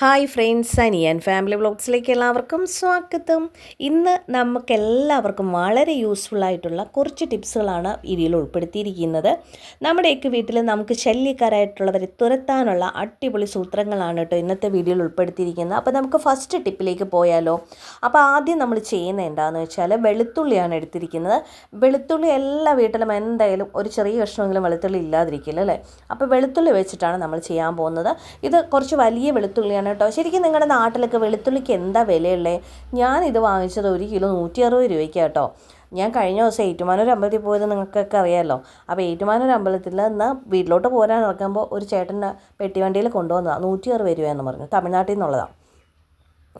Hi friends Aniyan family വ്ളോഗ്സിലേക്ക് എല്ലാവർക്കും സ്വാഗതം. ഇന്ന് നമുക്ക് എല്ലാവർക്കും വളരെ യൂസ്ഫുൾ ആയിട്ടുള്ള കുറച്ച് ടിപ്സുകളാണ് ഇതിൽ ഉൾപ്പെടുത്തിയിരിക്കുന്നത്. നമ്മുടെയൊക്കെ വീട്ടിൽ നമുക്ക് ശല്യക്കാരായിട്ടുള്ളവരെ തുരത്താനുള്ള അടിപൊളി സൂത്രങ്ങളാണ് കേട്ടോ ഇന്നത്തെ വീഡിയോയിൽ ഉൾപ്പെടുത്തിയിരിക്കുന്നത്. അപ്പോൾ നമുക്ക് ഫസ്റ്റ് ടിപ്പിലേക്ക് പോയാലോ? അപ്പോൾ ആദ്യം നമ്മൾ ചെയ്യുന്നത് എന്താണെന്ന് വെച്ചാൽ വെളുത്തുള്ളിയാണ് എടുത്തിരിക്കുന്നത്. വെളുത്തുള്ളി എല്ലാ വീട്ടിലും എന്തായാലും ഒരു ചെറിയ കഷ്ണമെങ്കിലും വെളുത്തുള്ളി ഇല്ലാതിരിക്കില്ല അല്ലേ? അപ്പോൾ വെളുത്തുള്ളി വെച്ചിട്ടാണ് നമ്മൾ ചെയ്യാൻ പോകുന്നത്. ഇത് കുറച്ച് വലിയ വെളുത്തുള്ളിയാണ് കേട്ടോ. ശരിക്കും നിങ്ങളുടെ നാട്ടിലൊക്കെ വെളുത്തുള്ളിക്ക് എന്താ വിലയുള്ളത് ഞാൻ ഇത് വാങ്ങിച്ചത് ഒരു കിലോ നൂറ്റി അറുപത് രൂപയ്ക്ക് കേട്ടോ. ഞാൻ കഴിഞ്ഞ ദിവസം ഏറ്റുമാനൂർ അമ്പലത്തിൽ പോയത് നിങ്ങൾക്കൊക്കെ അറിയാമല്ലോ അപ്പോൾ ഏറ്റുമാനൂർ അമ്പലത്തിൽ നിന്ന് വീട്ടിലോട്ട് പോരാൻ ഇറക്കുമ്പോൾ ഒരു ചേട്ടന്റെ പെട്ടിവണ്ടിയിൽ കൊണ്ടുവന്നതാണ് നൂറ്റി അറുപത് രൂപയെന്ന് പറഞ്ഞു. തമിഴ്നാട്ടിൽ നിന്നുള്ളതാണ്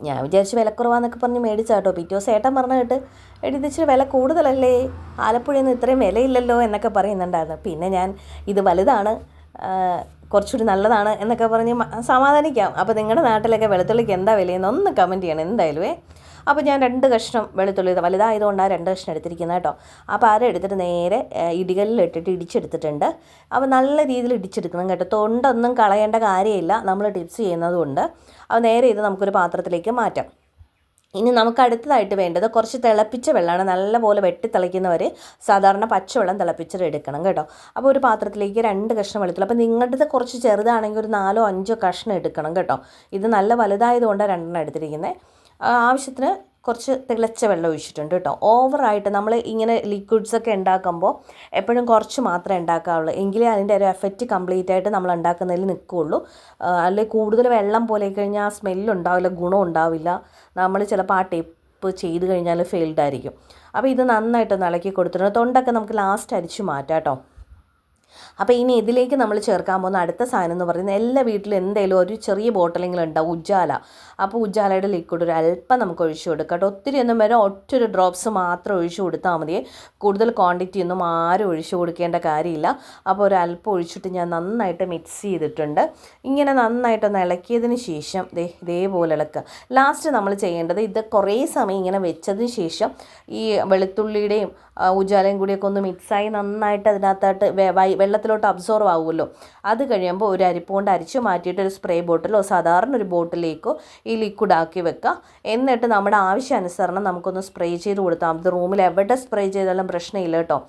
ഞാൻ വിചാരിച്ചു വിലക്കുറവാന്നൊക്കെ പറഞ്ഞ് മേടിച്ചാട്ടോ പിറ്റേ ദിവസം ഏട്ടൻ പറഞ്ഞ കേട്ട് എഴുതിച്ചിട്ട് വില കൂടുതലല്ലേ? ആലപ്പുഴയിൽ നിന്ന് ഇത്രയും വിലയില്ലല്ലോ എന്നൊക്കെ പറയുന്നുണ്ടായിരുന്നു. പിന്നെ ഞാൻ ഇത് വലുതാണ്. കുറച്ചുകൂടി നല്ലതാണ് എന്നൊക്കെ പറഞ്ഞ് സമാധാനിക്കാം. അപ്പോൾ നിങ്ങളുടെ നാട്ടിലൊക്കെ വെളുത്തുള്ളിക്ക് എന്താ വിലയെന്ന് ഒന്ന് കമന്റ് ചെയ്യണം എന്തായാലുമേ അപ്പോൾ ഞാൻ രണ്ട് കഷ്ണം വെളുത്തുള്ളി വലുതായതുകൊണ്ടാണ് രണ്ട് കഷ്ണം എടുത്തിരിക്കുന്നത് കേട്ടോ. അപ്പോൾ അത് എടുത്തിട്ട് നേരെ ഇട്ടിട്ട് ഇടിച്ചെടുത്തിട്ടുണ്ട്. അപ്പോൾ നല്ല രീതിയിൽ ഇടിച്ചെടുക്കണം കേട്ടോ. തൊണ്ടൊന്നും കളയേണ്ട കാര്യമില്ല. നമ്മൾ ടിപ്സ് ചെയ്യുന്നതുകൊണ്ട്. അപ്പോൾ നേരെ ഇത് നമുക്കൊരു പാത്രത്തിലേക്ക് മാറ്റാം. ഇനി നമുക്ക് അടുത്തതായിട്ട് വേണ്ടത് കുറച്ച് തിളപ്പിച്ച വെള്ളമാണ്. നല്ലപോലെ വെട്ടി തിളയ്ക്കുന്നവർ സാധാരണ പച്ചവെള്ളം തിളപ്പിച്ചിട്ട് എടുക്കണം കേട്ടോ. അപ്പോൾ ഒരു പാത്രത്തിലേക്ക് രണ്ട് കഷ്ണം വെളുത്തുള്ളി. അപ്പോൾ നിങ്ങളുടേത് കുറച്ച് ചെറുതാണെങ്കിൽ ഒരു നാലോ അഞ്ചോ കഷ്ണം എടുക്കണം കേട്ടോ. ഇത് നല്ല വലുതായതുകൊണ്ടാണ് രണ്ടെണ്ണം എടുത്തിരിക്കുന്നത്. ആവശ്യത്തിന് കുറച്ച് തിളച്ച വെള്ളം ഒഴിച്ചിട്ടുണ്ട് കേട്ടോ. ഓവറായിട്ട് നമ്മൾ ഇങ്ങനെ ലിക്വിഡ്സൊക്കെ ഉണ്ടാക്കുമ്പോൾ എപ്പോഴും കുറച്ച് മാത്രമേ ഉണ്ടാക്കാവുള്ളൂ. എങ്കിലേ അതിന്റെ ഒരു എഫക്റ്റ് കംപ്ലീറ്റ് ആയിട്ട് നമ്മൾ ഉണ്ടാക്കുന്നതിൽ നിൽക്കുകയുള്ളൂ. അല്ലെങ്കിൽ കൂടുതൽ വെള്ളം പോലെ കഴിഞ്ഞാൽ ആ സ്മെല്ല് ഉണ്ടാവില്ല ഗുണം ഉണ്ടാവില്ല. നമ്മൾ ചിലപ്പോൾ ആ ടിപ്പ് ചെയ്ത് കഴിഞ്ഞാൽ ഫെയിൽഡ് ആയിരിക്കും. അപ്പോൾ ഇത് നന്നായിട്ട് ഇളക്കി കൊടുത്തിട്ടുണ്ട്. തൊണ്ടൊക്കെ നമുക്ക് ലാസ്റ്റ് അരിച്ച് മാറ്റാം കേട്ടോ. അപ്പോൾ ഇനി ഇതിലേക്ക് നമ്മൾ ചേർക്കാൻ പോകുന്ന അടുത്ത സാധനം എന്ന് പറയുന്നത് എല്ലാ വീട്ടിലും എന്തെങ്കിലും ഒരു ചെറിയ ബോട്ടിലെങ്കിലും ഉണ്ടാവും ഉജ്ജാല അപ്പോൾ ഉജ്ജാലയുടെ ലിക്വിഡ് ഒരു അല്പം നമുക്ക് ഒഴിച്ചു കൊടുക്കാം ഒത്തിരി ഒന്നും വരെ ഒറ്റൊരു ഡ്രോപ്സ് മാത്രം ഒഴിച്ചു കൊടുത്താൽ മതിയേ കൂടുതൽ ക്വാണ്ടിറ്റി ഒന്നും ആരും ഒഴിച്ചു കൊടുക്കേണ്ട കാര്യമില്ല. അപ്പോൾ ഒരു അല്പം ഒഴിച്ചിട്ട് ഞാൻ നന്നായിട്ട് മിക്സ് ചെയ്തിട്ടുണ്ട്. ഇങ്ങനെ നന്നായിട്ടൊന്ന് ഇളക്കിയതിന് ശേഷം ദേ ഇതേപോലെ ഇളക്കുക. ലാസ്റ്റ് നമ്മൾ ചെയ്യേണ്ടത് ഇത് കുറേ സമയം ഇങ്ങനെ വെച്ചതിന് ശേഷം ഈ വെളുത്തുള്ളിയുടെയും ഉജാലയും കൂടിയൊക്കെ ഒന്ന് മിക്സായി നന്നായിട്ട് അതിനകത്തായിട്ട് വെള്ളത്തിലോട്ട് അബ്സോർവ് ആവുമല്ലോ. അത് കഴിയുമ്പോൾ ഒരു അരിപ്പ് കൊണ്ട് അരിച്ച് മാറ്റിയിട്ട് ഒരു സ്പ്രേ ബോട്ടിലോ സാധാരണ ഒരു ബോട്ടിലേക്കോ ഈ ലിക്വിഡ് ആക്കി വെക്കുക എന്നിട്ട് നമ്മുടെ ആവശ്യാനുസരണം നമുക്കൊന്ന് സ്പ്രേ ചെയ്ത് കൊടുത്താൽ മതി. റൂമിൽ എവിടെ സ്പ്രേ ചെയ്താലും പ്രശ്നമില്ല കേട്ടോ.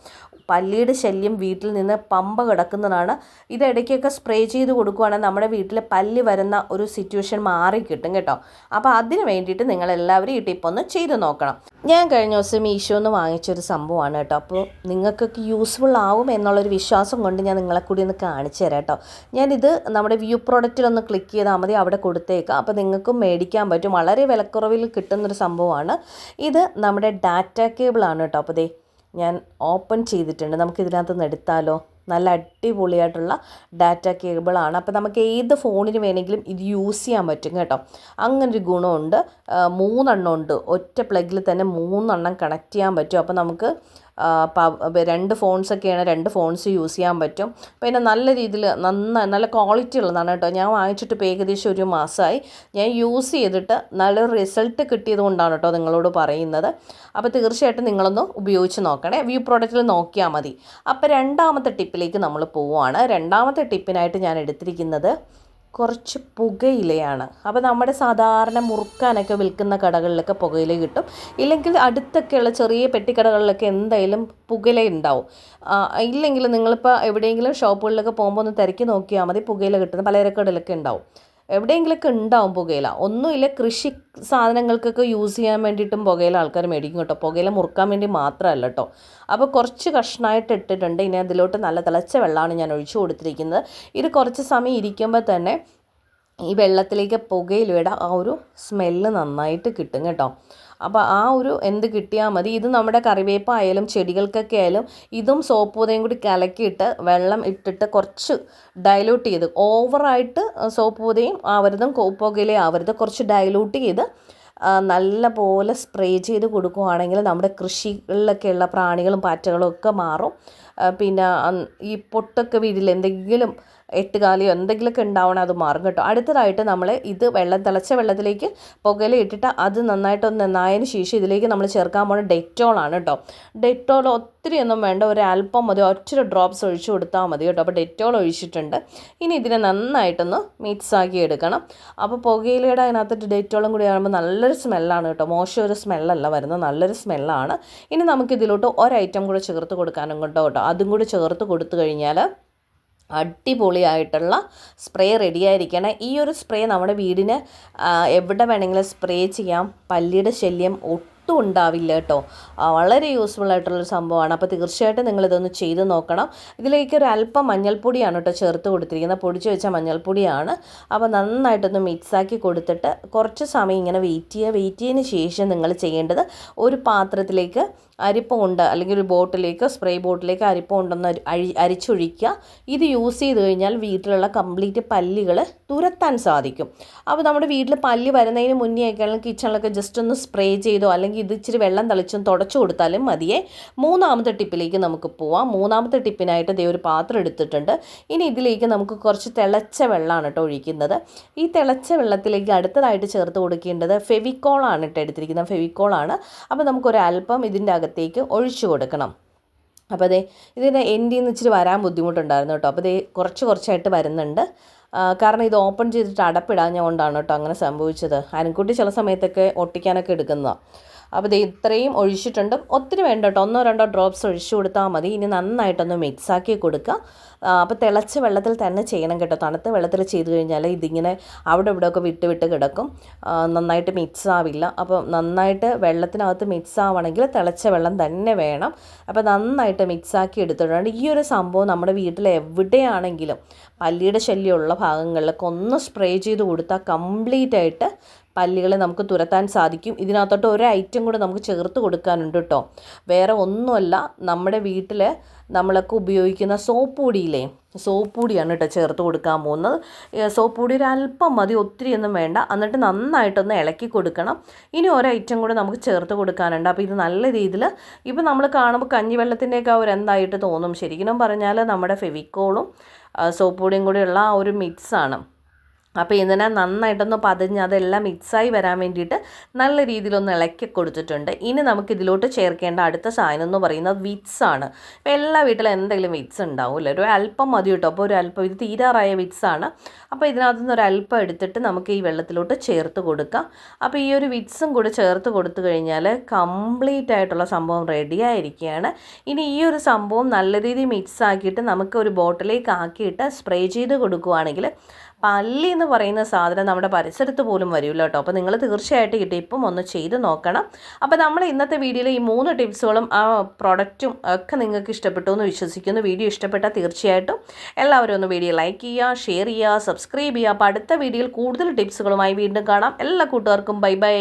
പല്ലിയുടെ ശല്യം വീട്ടിൽ നിന്ന് പമ്പ കിടക്കുന്നതാണ്. ഇത് ഇടയ്ക്കൊക്കെ സ്പ്രേ ചെയ്ത് കൊടുക്കുകയാണെങ്കിൽ നമ്മുടെ വീട്ടിൽ പല്ലി വരുന്ന ഒരു സിറ്റുവേഷൻ മാറി കിട്ടും കേട്ടോ. അപ്പോൾ അതിന് വേണ്ടിയിട്ട് നിങ്ങളെല്ലാവരും ഈ ടിപ്പ് ഒന്ന് ചെയ്ത് നോക്കണം. ഞാൻ കഴിഞ്ഞ ദിവസം മീഷോന്ന് വാങ്ങിച്ചൊരു സംഭവമാണ് കേട്ടോ. അപ്പോൾ നിങ്ങൾക്കൊക്കെ യൂസ്ഫുൾ ആവും എന്നുള്ളൊരു വിശ്വാസം കൊണ്ട് ഞാൻ നിങ്ങളെ കൂടി ഒന്ന് കാണിച്ചു തരാം കേട്ടോ. ഞാനിത് നമ്മുടെ വ്യൂ പ്രോഡക്റ്റിലൊന്ന് ക്ലിക്ക് ചെയ്താൽ മതി അവിടെ കൊടുത്തേക്കാം. അപ്പോൾ നിങ്ങൾക്കും മേടിക്കാൻ പറ്റും. വളരെ വിലക്കുറവിൽ കിട്ടുന്നൊരു സംഭവമാണ്. ഇത് നമ്മുടെ ഡാറ്റ കേബിളാണ് കേട്ടോ. അപ്പോൾ ദേ ഞാൻ ഓപ്പൺ ചെയ്തിട്ടുണ്ട്. നമുക്ക് ഇതിനകത്ത് നിന്ന് എടുത്താലോ? നല്ല അടിപൊളിയായിട്ടുള്ള ഡാറ്റ കേബിളാണ് അപ്പോൾ നമുക്ക് ഏത് ഫോണിന് വേണമെങ്കിലും ഇത് യൂസ് ചെയ്യാൻ പറ്റും കേട്ടോ. അങ്ങനൊരു ഗുണമുണ്ട്. മൂന്നെണ്ണം ഉണ്ട്. ഒറ്റ പ്ലഗിൽ തന്നെ മൂന്നെണ്ണം കണക്ട് ചെയ്യാൻ പറ്റും. അപ്പോൾ നമുക്ക് രണ്ട് ഫോൺസൊക്കെയാണ് രണ്ട് ഫോൺസ് യൂസ് ചെയ്യാൻ പറ്റും. പിന്നെ നല്ല രീതിയിൽ നന്നായി നല്ല ക്വാളിറ്റി ഉള്ളതാണ് കേട്ടോ. ഞാൻ വാങ്ങിച്ചിട്ട് ഇപ്പോൾ ഏകദേശം ഒരു മാസമായി. ഞാൻ യൂസ് ചെയ്തിട്ട് നല്ല റിസൾട്ട് കിട്ടിയത് കൊണ്ടാണ് കേട്ടോ നിങ്ങളോട് പറയുന്നത്. അപ്പോൾ തീർച്ചയായിട്ടും നിങ്ങളൊന്ന് ഉപയോഗിച്ച് നോക്കണേ. വ്യൂ പ്രോഡക്റ്റിൽ നോക്കിയാൽ മതി. അപ്പോൾ രണ്ടാമത്തെ ടിപ്പിലേക്ക് നമ്മൾ പോവുകയാണ്. രണ്ടാമത്തെ ടിപ്പിനായിട്ട് ഞാൻ എടുത്തിരിക്കുന്നത് കുറച്ച് പുകയിലയാണ്. അപ്പോൾ നമ്മുടെ സാധാരണ മുറുക്കാനൊക്കെ വിൽക്കുന്ന കടകളിലൊക്കെ പുകയില കിട്ടും. ഇല്ലെങ്കിൽ അടുത്തൊക്കെയുള്ള ചെറിയ പെട്ടിക്കടകളിലൊക്കെ എന്തായാലും പുകയില ഉണ്ടാവും. ഇല്ലെങ്കിൽ നിങ്ങളിപ്പോൾ എവിടെയെങ്കിലും ഷോപ്പുകളിലൊക്കെ പോകുമ്പോൾ ഒന്ന് തിരക്കി നോക്കിയാൽ മതി പുകയില കിട്ടുന്ന പലചരക്കടയിലൊക്കെ ഉണ്ടാവും. എവിടെയെങ്കിലുമൊക്കെ ഉണ്ടാവും പുകയില. ഒന്നുമില്ല കൃഷി സാധനങ്ങൾക്കൊക്കെ യൂസ് ചെയ്യാൻ വേണ്ടിയിട്ടും പുകയില ആൾക്കാർ മേടിക്കും കേട്ടോ. പുകയില മുറുക്കാൻ വേണ്ടി മാത്രമല്ല കേട്ടോ. അപ്പോൾ കുറച്ച് കഷ്ണമായിട്ട് ഇട്ടിട്ടുണ്ട്. ഇനി അതിലോട്ട് നല്ല തിളച്ച വെള്ളമാണ് ഞാൻ ഒഴിച്ചു കൊടുത്തിരിക്കുന്നത്. ഇത് കുറച്ച് സമയം ഇരിക്കുമ്പോൾ തന്നെ ഈ വെള്ളത്തിലേക്ക് പുകയിലയുടെ ആ ഒരു സ്മെല്ല് നന്നായിട്ട് കിട്ടും കേട്ടോ. അപ്പോൾ ആ ഒരു എന്ത് കിട്ടിയാൽ മതി. ഇത് നമ്മുടെ കറിവേപ്പ് ആയാലും ചെടികൾക്കൊക്കെ ആയാലും ഇതും സോപ്പ് പൊതയും കൂടി കലക്കിയിട്ട് വെള്ളം ഇട്ടിട്ട് കുറച്ച് ഡൈലൂട്ട് ചെയ്ത് ഓവറായിട്ട് സോപ്പ് പൊതയും ആവരുതും പുകയിലെ ആവരുത് കുറച്ച് ഡൈലൂട്ട് ചെയ്ത് നല്ല പോലെ സ്പ്രേ ചെയ്ത് കൊടുക്കുകയാണെങ്കിൽ നമ്മുടെ കൃഷികളിലൊക്കെയുള്ള പ്രാണികളും പാറ്റകളും ഒക്കെ മാറും. പിന്നെ ഈ പൊട്ടൊക്കെ വീടിൽ എന്തെങ്കിലും എട്ടുകാലിയോ എന്തെങ്കിലുമൊക്കെ ഉണ്ടാവണം അത് മാറും കേട്ടോ. അടുത്തതായിട്ട് നമ്മൾ ഇത് വെള്ളം തിളച്ച വെള്ളത്തിലേക്ക് പുകയില ഇട്ടിട്ട് അത് നന്നായിട്ടൊന്ന് നന്നായതിന് ശേഷം ഇതിലേക്ക് നമ്മൾ ചേർക്കാൻ പോകുന്ന ഡെറ്റോളാണ് കേട്ടോ. ഡെറ്റോൾ ഒത്തിരി ഒന്നും വേണ്ട ഒരു അല്പം മതി ഒറ്റ ഡ്രോപ്സ് ഒഴിച്ചു കൊടുത്താൽ മതി കേട്ടോ. അപ്പോൾ ഡെറ്റോൾ ഒഴിച്ചിട്ടുണ്ട്. ഇനി ഇതിനെ നന്നായിട്ടൊന്ന് മിക്സ് ആക്കി എടുക്കണം. അപ്പോൾ പുകയിലയുടെ അതിനകത്ത് ഡെറ്റോളും കൂടി ആകുമ്പോൾ നല്ലൊരു സ്മെല്ലാണ് കേട്ടോ. മോശം ഒരു സ്മെല്ലല്ല വരുന്നത് നല്ലൊരു സ്മെല്ലാണ് ഇനി നമുക്കിതിലോട്ട് ഒരു ഐറ്റം കൂടെ ചേർത്ത് കൊടുക്കാനും കേട്ടോ. കേട്ടോ അതും കൂടി ചേർത്ത് കൊടുത്തു കഴിഞ്ഞാൽ അടിപൊളിയായിട്ടുള്ള സ്പ്രേ റെഡിയായിരിക്കണം. ഈ ഒരു സ്പ്രേ നമ്മുടെ വീടിന് എവിടെ വേണമെങ്കിലും സ്പ്രേ ചെയ്യാം. പല്ലിയുടെ ശല്യം ഒട്ടും ഉണ്ടാവില്ല കേട്ടോ. വളരെ യൂസ്ഫുൾ ആയിട്ടുള്ളൊരു സംഭവമാണ്. അപ്പോൾ തീർച്ചയായിട്ടും നിങ്ങളിതൊന്ന് ചെയ്ത് നോക്കണം. ഇതിലേക്ക് ഒരു അല്പം മഞ്ഞൾപ്പൊടിയാണ് കേട്ടോ ചേർത്ത് കൊടുത്തിരിക്കുന്നത്. പൊടിച്ച് വെച്ച മഞ്ഞൾപ്പൊടിയാണ്. അപ്പോൾ നന്നായിട്ടൊന്ന് മിക്സാക്കി കൊടുത്തിട്ട് കുറച്ച് സമയം ഇങ്ങനെ വെയിറ്റ് ചെയ്യുക. വെയിറ്റ് ചെയ്തതിന് ശേഷം നിങ്ങൾ ചെയ്യേണ്ടത് ഒരു പാത്രത്തിലേക്ക് അരിപ്പ ഉണ്ട് അല്ലെങ്കിൽ ഒരു ബോട്ടിലേക്ക് സ്പ്രേ ബോട്ടിലേക്ക് അരിപ്പ ഉണ്ടെന്ന് അരി അരിച്ചൊഴിക്കുക. ഇത് യൂസ് ചെയ്ത് കഴിഞ്ഞാൽ വീട്ടിലുള്ള കംപ്ലീറ്റ് പല്ലികൾ തുരത്താൻ സാധിക്കും. അപ്പോൾ നമ്മുടെ വീട്ടിൽ പല്ലി വരുന്നതിന് മുന്നേ അല്ലെങ്കിൽ കിച്ചണിലൊക്കെ ജസ്റ്റ് ഒന്ന് സ്പ്രേ ചെയ്തോ അല്ലെങ്കിൽ ഇത് ഇച്ചിരി വെള്ളം തളിച്ചും തുടച്ചു കൊടുത്താലും മതിയേ. മൂന്നാമത്തെ ടിപ്പിലേക്ക് നമുക്ക് പോവാം. മൂന്നാമത്തെ ടിപ്പിനായിട്ട് ദേ ഒരു പാത്രം എടുത്തിട്ടുണ്ട്. ഇനി ഇതിലേക്ക് നമുക്ക് കുറച്ച് തിളച്ച വെള്ളമാണ് കേട്ടോ ഒഴിക്കുന്നത്. ഈ തിളച്ച വെള്ളത്തിലേക്ക് അടുത്തതായിട്ട് ചേർത്ത് കൊടുക്കേണ്ടത് ഫെവിക്കോളാണ് കേട്ടോ എടുത്തിരിക്കുന്നത്. ഫെവിക്കോളാണ് അപ്പോൾ നമുക്കൊരു അല്പം ഇതിന്റെ അകത്തേക്ക് ഒഴിച്ചു കൊടുക്കണം. അപ്പോൾ അതെ ഇതിന്റെ എൻഡിൽ നിന്ന് ഇച്ചിരി വരാൻ ബുദ്ധിമുട്ടുണ്ടായിരുന്നു കേട്ടോ. അപ്പോൾ ഇത് കുറച്ച് കുറച്ചായിട്ട് വരുന്നുണ്ട്. കാരണം ഇത് ഓപ്പൺ ചെയ്തിട്ട് അടപ്പിടാഞ്ഞുകൊണ്ടാണ് കേട്ടോ അങ്ങനെ സംഭവിച്ചത്. അനക്കുട്ടി ചില സമയത്തൊക്കെ ഒട്ടിക്കാനൊക്കെ എടുക്കുന്നതാണ്. അപ്പോൾ ഇത് ഇത്രയും ഒഴിച്ചിട്ടുണ്ട്. ഒത്തിരി വേണ്ട കേട്ടോ. ഒന്നോ രണ്ടോ ഡ്രോപ്സ് ഒഴിച്ചു കൊടുത്താൽ മതി. ഇനി നന്നായിട്ടൊന്ന് മിക്സാക്കി കൊടുക്കുക. അപ്പോൾ തിളച്ച വെള്ളത്തിൽ തന്നെ ചെയ്യണം കേട്ടോ. തണുത്ത വെള്ളത്തിൽ ചെയ്ത് കഴിഞ്ഞാൽ ഇതിങ്ങനെ അവിടെ ഇവിടെ ഒക്കെ വിട്ട് വിട്ട് കിടക്കും. നന്നായിട്ട് മിക്സ് ആവില്ല. അപ്പോൾ നന്നായിട്ട് വെള്ളത്തിനകത്ത് മിക്സ് ആവണമെങ്കിൽ തിളച്ച വെള്ളം തന്നെ വേണം. അപ്പോൾ നന്നായിട്ട് മിക്സാക്കി എടുത്തിട്ടുണ്ട്. ഈ ഒരു സംഭവം നമ്മുടെ വീട്ടിൽ എവിടെയാണെങ്കിലും പല്ലിയുടെ ശല്യമുള്ള ഭാഗങ്ങളിലൊക്കെ ഒന്ന് സ്പ്രേ ചെയ്ത് കൊടുത്താൽ കംപ്ലീറ്റ് ആയിട്ട് പല്ലികളെ നമുക്ക് തുരത്താൻ സാധിക്കും. ഇതിനകത്തോട്ട് ഒരു ഐറ്റം കൂടെ നമുക്ക് ചേർത്ത് കൊടുക്കാനുണ്ട് കേട്ടോ വേറെ ഒന്നുമല്ല നമ്മുടെ വീട്ടിൽ നമ്മളൊക്കെ ഉപയോഗിക്കുന്ന സോപ്പ് പൊടിയില്ലേ സോപ്പ് പൊടിയാണ് കേട്ടോ ചേർത്ത് കൊടുക്കാൻ പോകുന്നത്. സോപ്പ് പൊടി ഒരു അല്പം മതി ഒത്തിരി ഒന്നും വേണ്ട. എന്നിട്ട് നന്നായിട്ടൊന്ന് ഇളക്കി കൊടുക്കണം. ഇനി ഒരു ഐറ്റം കൂടെ നമുക്ക് ചേർത്ത് കൊടുക്കാനുണ്ട്. അപ്പോൾ ഇത് നല്ല രീതിയിൽ ഇപ്പോൾ നമ്മൾ കാണുമ്പോൾ കഞ്ഞിവെള്ളത്തിന്റെയൊക്കെ ഒരു എന്തായിട്ട് തോന്നും. ശരിക്കും പറഞ്ഞാൽ നമ്മുടെ ഫെവിക്കോളും സോപ്പ് പൊടിയും കൂടെയുള്ള ആ ഒരു മിക്സാണ് അപ്പോൾ ഇതിനെ നന്നായിട്ടൊന്ന് പതിഞ്ഞ് അതെല്ലാം മിക്സായി വരാൻ വേണ്ടിയിട്ട് നല്ല രീതിയിലൊന്ന് ഇളക്കി കൊടുത്തിട്ടുണ്ട്. ഇനി നമുക്ക് ഇതിലോട്ട് ചേർക്കേണ്ട അടുത്ത സാധനം എന്ന് പറയുന്നത് വിറ്റ്സ് ആണ്. ഇപ്പോൾ എല്ലാ വീട്ടിലും എന്തെങ്കിലും വിറ്റ്സ് ഉണ്ടാവില്ല ഒരു അല്പം മതി കേട്ടോ. അപ്പോൾ ഒരു അല്പം ഇത് തീരാറായ വിറ്റ്സ് ആണ്. അപ്പോൾ ഇതിനകത്ത് നിന്ന് ഒരു അല്പം എടുത്തിട്ട് നമുക്ക് ഈ വെള്ളത്തിലോട്ട് ചേർത്ത് കൊടുക്കാം. അപ്പോൾ ഈ ഒരു വിറ്റ്സും കൂടെ ചേർത്ത് കൊടുത്തു കഴിഞ്ഞാൽ കംപ്ലീറ്റ് ആയിട്ടുള്ള സംഭവം റെഡി ആയിരിക്കുകയാണ്. ഇനി ഈ ഒരു സംഭവം നല്ല രീതിയിൽ മിക്സ് ആക്കിയിട്ട് നമുക്ക് ഒരു ബോട്ടിലേക്ക് ആക്കിയിട്ട് സ്പ്രേ ചെയ്ത് കൊടുക്കുകയാണെങ്കിൽ പല്ലി എന്ന് പറയുന്ന സാധനം നമ്മുടെ പരിസരത്ത് പോലും വരില്ല കേട്ടോ. അപ്പോൾ നിങ്ങൾ തീർച്ചയായിട്ടും ഈ ടിപ്പും ഒന്ന് ചെയ്ത് നോക്കണം. അപ്പോൾ നമ്മൾ ഇന്നത്തെ വീഡിയോയിൽ ഈ മൂന്ന് ടിപ്സുകളും ആ പ്രൊഡക്റ്റും ഒക്കെ നിങ്ങൾക്ക് ഇഷ്ടപ്പെട്ടു എന്ന് വിശ്വസിക്കുന്നു. വീഡിയോ ഇഷ്ടപ്പെട്ടാൽ തീർച്ചയായിട്ടും എല്ലാവരും ഒന്ന് വീഡിയോ ലൈക്ക് ചെയ്യുക ഷെയർ ചെയ്യുക സബ്സ്ക്രൈബ് ചെയ്യുക. അപ്പോൾ അടുത്ത വീഡിയോയിൽ കൂടുതൽ ടിപ്സുകളുമായി വീണ്ടും കാണാം. എല്ലാ കൂട്ടുകാർക്കും ബൈ ബൈ.